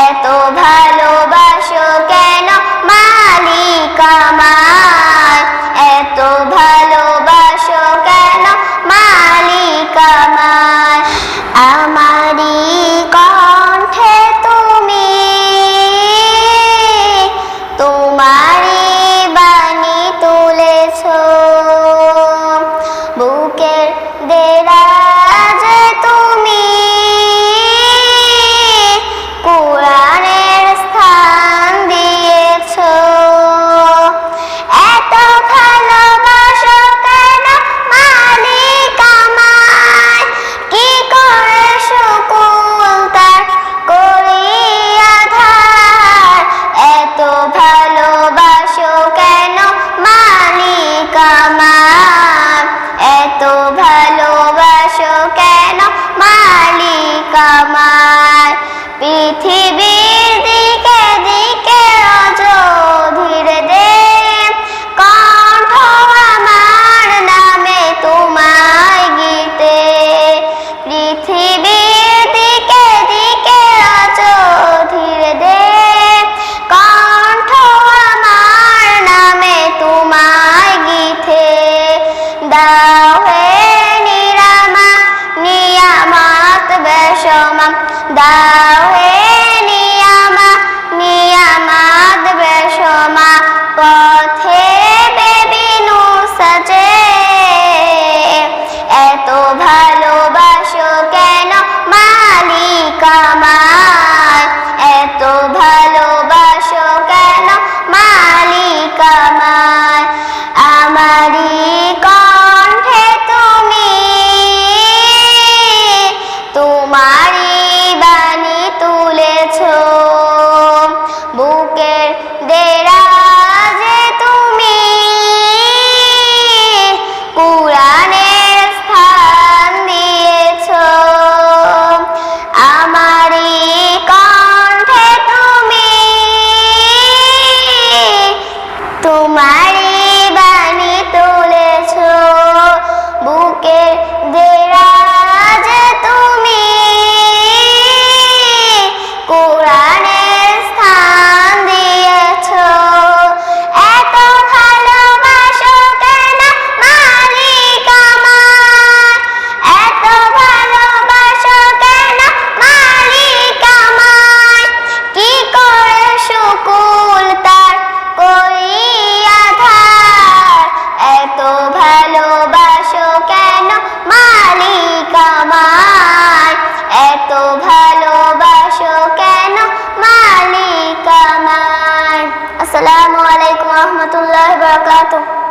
এক সমম দাও দেরাজে তুমি স্থান আমারই কণ্ঠে তুমি وبركاته